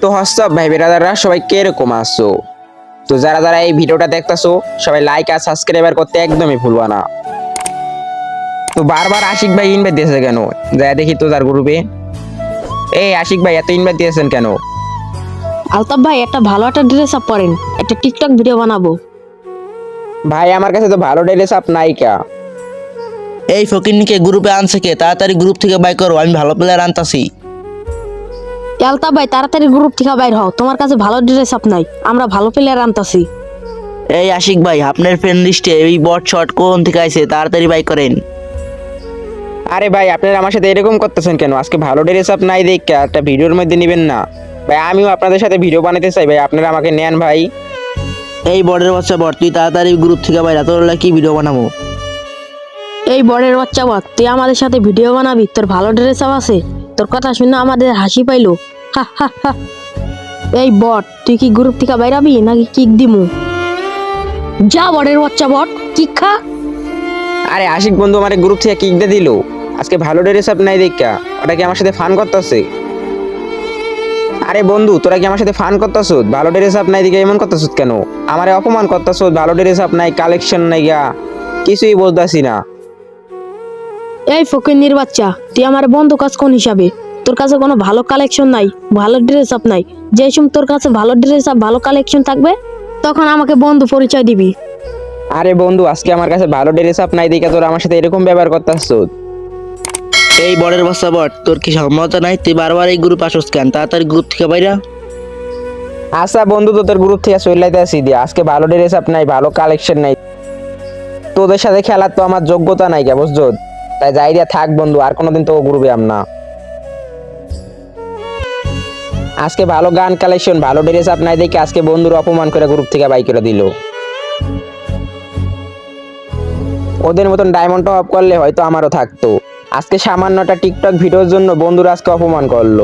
তো হোয়াটসঅ্যাপ ভাই বেরাদাররা সবাই কীরকম আছো? তো যারা যারা এই ভিডিওটা দেখতাছো সবাই লাইক আর সাবস্ক্রাইবার করতে একদমই ভুলবা না। তো বারবার আশিক ভাই ইনভাইট দিয়েছে কেন? যাই দেখি তো তার গ্রুপে এই আশিক ভাই এত ইনভাইট দিয়েছেন কেন? আলতাফ ভাই একটা ভালো একটা ড্রেস আপ করেন। একটা টিকটক ভিডিও বানাবো। ভাই আমার কাছে তো ভালো ড্রেস আপ নাইকা এই ফকিরনিকে গ্রুপে আনছে কে? তাড়াতাড়ি গ্রুপ থেকে বাই করো আমি ভালো প্লেয়ার আনতাছি। আলতাফ ভাই তাড়াতাড়ি গ্রুপ থেকে বাইর হও। তোমার কাছে ভালো ড্রেস আপ নাই। আমরা ভালো প্লেয়ার আনতাছি। এই আশিক ভাই আপনার ফ্রেন্ড লিস্টে এই বট শট কোন থেকে আইছে? তাড়াতাড়ি বাই করেন। আরে ভাই আপনারা আমার সাথে এরকম করতেছেন কেন? আজকে ভালো ড্রেস আপ নাই দেখে একটা ভিডিওর মধ্যে নেবেন না। ভাই আমিও আপনাদের সাথে ভিডিও বানাতে চাই। ভাই আপনারা আমাকে নেন ভাই। এই বটের বাচ্চা বট তুই তাড়াতাড়ি গ্রুপ থেকে বাইরে তোর হলে কি ভিডিও বানাবো? এই বড়ের বাচ্চা বল তুই আমাদের সাথে ভিডিও বানাবি? তোর ভালো ড্রেস আপ আছে। তোর কথা শুনে আমাদের হাসি পাইলো। এই বট তুই কি গ্রুপ থেকে বাইরাবি নাকি কিক দিমু? যা বড়ের বাচ্চা বট কিক খা। আরে আশিক বন্ধু আমার গ্রুপ থেকে কিক দিয়ে দিল। আজকে ভালো ড্রেস আপ নাই দেখা ওটা কি আমার সাথে ফান করতেছে? আরে বন্ধু তোরা কি আমার সাথে ফান করতেছ ভালো ড্রেস আপ নাই দিকে এমন করতেছ কেন? আমারে অপমান করতেছ ভালো ড্রেস আপ নাই কালেকশন নাই গা। কিছুই বলতাছি না। এই ফকিন্নির বাচ্চা তুই আমার বন্ধু কাজ কোন হিসাবে? তোর কাছে কোনো ভালো কালেকশন নাই ভালো ড্রেস আপ নাই। যে সময় তোর কাছে ভালো ড্রেস আপ ভালো কালেকশন থাকবে তখন আমাকে বন্ধু পরিচয় দিবি। আরে বন্ধু আজকে আমার কাছে ভালো ড্রেস আপ নাই দেখে তোরা আমার সাথে এরকম ব্যবহার করতেছ এই বটের বাচ্চা বট তোর কি সম্মতা নাই? তুই বারবার এই গ্রুপ আসোস কেন? তাড়াতাড়ি গ্রুপ থেকে বাইরা। আচ্ছা বন্ধু তোদের গ্রুপ থেকে চইলাইতে আসি দিয়ে আজকে ভালো ড্রেস আপ নাই ভালো কালেকশন নাই। তোদের সাথে খেলার তো আমার যোগ্যতা নাই কে বুঝছ তাই যাই দিয়া থাক বন্ধু আর কোনোদিন তো গ্রুপে আম না। আজকে ভালো গান কালেকশন ভালো ড্রেস আপ নাই দেখে আজকে বন্ধুর অপমান করে গ্রুপ থেকে বাই করে দিল। ওদের মতন ডায়মন্ড অফ করলে হয়তো আমারও থাকতো। আজকে সামান্যটা টিকটক ভিডিওর জন্য বন্ধুরা আজকে অপমান করল।